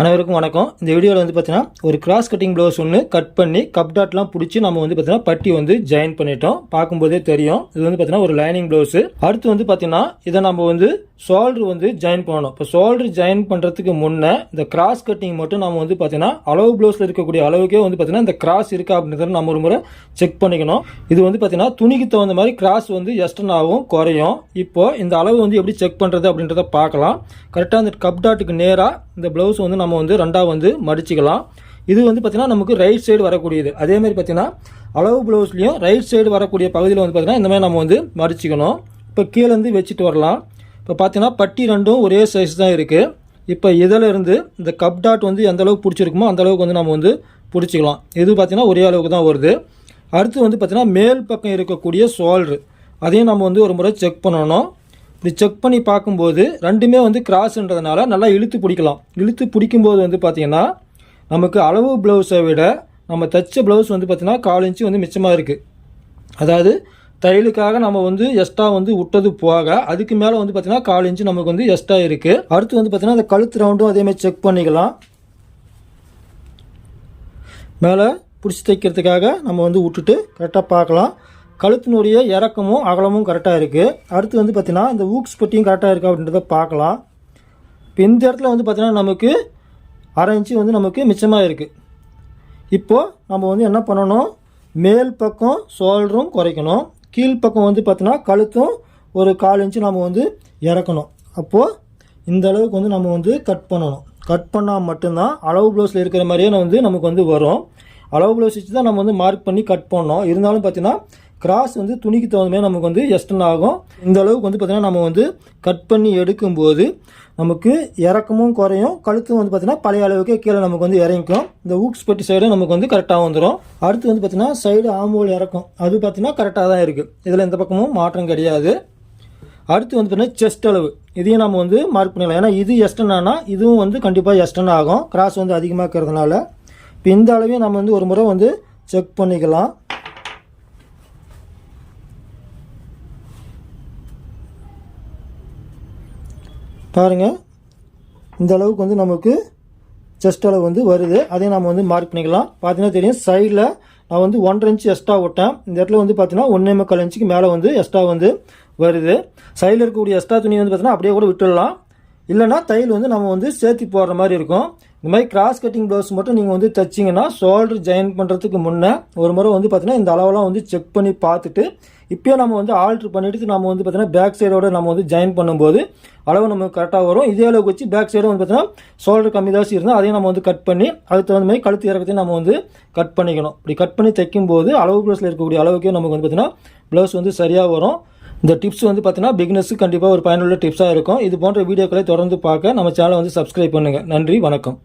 அனைவருக்கும் வணக்கம். இந்த வீடியோவில் வந்து பார்த்தீங்கன்னா ஒரு கிராஸ் கட்டிங் ப்ளவுஸ் ஒன்று கட் பண்ணி கப் டாட்லாம் பிடிச்சி நம்ம வந்து பார்த்தீங்கன்னா பட்டி வந்து ஜாயின் பண்ணிட்டோம். பார்க்கும்போதே தெரியும். இது வந்து பார்த்தீங்கன்னா ஒரு லைனிங் ப்ளவுஸு அடுத்து வந்து பார்த்தீங்கன்னா இதை நம்ம வந்து ஷோல்டர் வந்து ஜாயின் பண்ணணும். இப்போ ஷோல்டர் ஜாயின் பண்ணுறதுக்கு முன்னே இந்த கிராஸ் கட்டிங் மட்டும் நம்ம வந்து பார்த்திங்கன்னா அளவு ப்ளவுஸில் இருக்கக்கூடிய அளவுக்கே வந்து பார்த்திங்கன்னா இந்த கிராஸ் இருக்கா அப்படின்றத நம்ம ஒரு முறை செக் பண்ணிக்கணும். இது வந்து பார்த்தீங்கன்னா துணிக்கு தகுந்த மாதிரி கிராஸ் வந்து எஸ்டன் ஆகும் குறையும். இப்போது இந்த அளவு வந்து எப்படி செக் பண்ணுறது அப்படின்றத பார்க்கலாம். கரெக்டாக அந்த கப் டாட்டுக்கு நேராக இந்த ப்ளவுஸ் வந்து நம்ம வந்து ரெண்டாக வந்து மடிச்சுக்கலாம். இது வந்து பார்த்திங்கன்னா நமக்கு ரைட் சைடு வரக்கூடியது. அதேமாதிரி பார்த்திங்கன்னா பார்த்தீங்கன்னா அளவு ப்ளவுஸ்லேயும் ரைட் சைடு வரக்கூடிய பகுதியில் வந்து பார்த்திங்கன்னா இந்த மாதிரி நம்ம வந்து மடிச்சிக்கணும். இப்போ கீழேருந்து வச்சுட்டு வரலாம். இப்போ பார்த்தீங்கன்னா பட்டி ரெண்டும் ஒரே சைஸ் தான் இருக்குது இப்போ இதில் இருந்து இந்த கப் டாட் வந்து எந்த அளவுக்கு பிடிச்சிருக்குமோ அந்த அளவுக்கு வந்து நம்ம வந்து பிடிச்சிக்கலாம். இது பார்த்திங்கன்னா ஒரே அளவுக்கு தான் வருது. அடுத்து வந்து பார்த்திங்கன்னா மேல் பக்கம் இருக்கக்கூடிய ஷோல்ட்ரு அதையும் நம்ம வந்து ஒரு முறை செக் பண்ணணும். இப்படி செக் பண்ணி பார்க்கும்போது ரெண்டுமே வந்து கிராஸ்ன்றதுனால நல்லா இழுத்து பிடிக்கலாம். இழுத்து பிடிக்கும்போது வந்து பார்த்திங்கன்னா நமக்கு அளவு ப்ளவுஸை விட நம்ம தைச்ச ப்ளவுஸ் வந்து பார்த்திங்கன்னா கால் இன்ச்சு வந்து மிச்சமாக இருக்குது அதாவது தையலுக்காக நம்ம வந்து எக்ஸ்ட்ரா வந்து விட்டது போக அதுக்கு மேலே வந்து பார்த்திங்கன்னா கால் இன்ச்சு நமக்கு வந்து எக்ஸ்ட்ரா இருக்குது அடுத்து வந்து பார்த்திங்கன்னா அந்த கழுத்து ரவுண்டும் அதேமாதிரி செக் பண்ணிக்கலாம். மேலே பிடிச்சி தைக்கிறதுக்காக நம்ம வந்து விட்டுட்டு கரெக்டாக பார்க்கலாம். கழுத்தினுடைய இறக்கமும் அகலமும் கரெக்டாக இருக்குது அடுத்து வந்து பார்த்திங்கன்னா இந்த ஊக்ஸ் பட்டியும் கரெக்டாக இருக்கா அப்படின்றத பார்க்கலாம். இப்போ இந்த இடத்துல வந்து பார்த்திங்கன்னா நமக்கு அரை இன்ச்சு வந்து நமக்கு மிச்சமாக இருக்குது இப்போது நம்ம வந்து என்ன பண்ணணும்? மேல் பக்கம் ஷோல்டரும் குறைக்கணும். கீழ்ப்பக்கம் வந்து பார்த்தோன்னா கழுத்தும் ஒரு கால் இன்ச்சு நம்ம வந்து இறக்கணும். அப்போது இந்த அளவுக்கு வந்து நம்ம வந்து கட் பண்ணணும். கட் பண்ணால் மட்டும்தான் அளவு ப்ளவுஸில் இருக்கிற மாதிரியே வந்து நமக்கு வந்து வரும். அளவு ப்ளவுஸ் வச்சு தான் நம்ம வந்து மார்க் பண்ணி கட் பண்ணோம். இருந்தாலும் பார்த்தீங்கன்னா கிராஸ் வந்து துணிக்கு தகுந்த மாதிரி நமக்கு வந்து எஸ்டன் ஆகும். இந்த அளவுக்கு வந்து பார்த்திங்கன்னா நம்ம வந்து கட் பண்ணி எடுக்கும்போது நமக்கு இறக்கமும் குறையும். கழுத்தும் வந்து பார்த்தீங்கன்னா பழைய அளவுக்கு கீழே நமக்கு வந்து இறங்கிக்கும். இந்த ஊக்ஸ் பெட்டி சைடு நமக்கு வந்து கரெக்டாக வந்துடும் அடுத்து வந்து பார்த்திங்கன்னா சைடு ஆம்போல் இறக்கும். அது பார்த்தீங்கன்னா கரெக்டாக தான் இருக்குது இதில் எந்த பக்கமும் மாற்றம் கிடையாது. அடுத்து வந்து பார்த்தீங்கன்னா செஸ்ட் அளவு. இதையும் நம்ம வந்து மார்க் பண்ணிடலாம். ஏன்னா இது எஸ்டன் ஆனால் இதுவும் வந்து கண்டிப்பாக எஸ்டன் ஆகும். கிராஸ் வந்து அதிகமாக இருக்கிறதுனால. இப்போ இந்த அளவையும் நம்ம வந்து ஒரு முறை வந்து செக் பண்ணிக்கலாம். பாருங்கள் இந்த அளவுக்கு வந்து நமக்கு செஸ்ட் அளவு வந்து வருது. அதையும் நம்ம வந்து மார்க் பண்ணிக்கலாம். பார்த்தீங்கன்னா தெரியும் சைடில் நான் வந்து ஒன்றரை இன்ச்சு எக்ஸ்ட்ரா விட்டேன் இந்த இடத்துல வந்து பார்த்தீங்கன்னா ஒன்றே முக்கால் இன்ச்சுக்கு மேலே வந்து எக்ஸ்ட்ரா வந்து வருது. சைடில் இருக்கக்கூடிய எக்ஸ்ட்ரா துணி வந்து பார்த்தீங்கன்னா அப்படியே கூட விட்டுடலாம். இல்லைனா தையல் வந்து நம்ம வந்து சேர்த்து போடுற மாதிரி இருக்கும். இந்த மாதிரி கிராஸ் கட்டிங் ப்ளவுஸ் மட்டும் நீங்கள் வந்து தைச்சிங்கன்னா ஷோல்டர் ஜாயின் பண்ணுறதுக்கு முன்னே ஒரு முறை வந்து பார்த்தீங்கன்னா இந்த அளவெல்லாம் வந்து செக் பண்ணி பார்த்துட்டு இப்போயே நம்ம வந்து ஆல்ட்ரு பண்ணிவிட்டு நம்ம வந்து பார்த்தீங்கன்னா பேக் சைடோட நம்ம வந்து ஜாயின் பண்ணும்போது அளவு நமக்கு கரெக்டாக வரும். இதே அளவுக்கு வச்சு பேக் சைடும் வந்து பார்த்தீங்கன்னா ஷோல்டர் கம்மி தான் இருந்தால் அதையும் நம்ம வந்து கட் பண்ணி அதுக்கு தகுந்த மாதிரி கழுத்து இறக்கத்தையும் நம்ம வந்து கட் பண்ணிக்கணும். இப்படி கட் பண்ணி தைக்கும்போது அளவு ப்ளவுஸில் இருக்கக்கூடிய அளவுக்கே நமக்கு வந்து பார்த்தீங்கன்னா ப்ளவுஸ் வந்து சரியாக வரும். இந்த டிப்ஸ் வந்து பார்த்தீங்கன்னா பிகினர்ஸுக்கு கண்டிப்பாக ஒரு பயனுள்ள டிப்ஸாக இருக்கும். இது போன்ற வீடியோக்களை தொடர்ந்து பார்க்க நம்ம சேனலை வந்து சப்ஸ்கிரைப் பண்ணுங்கள் நன்றி வணக்கம்.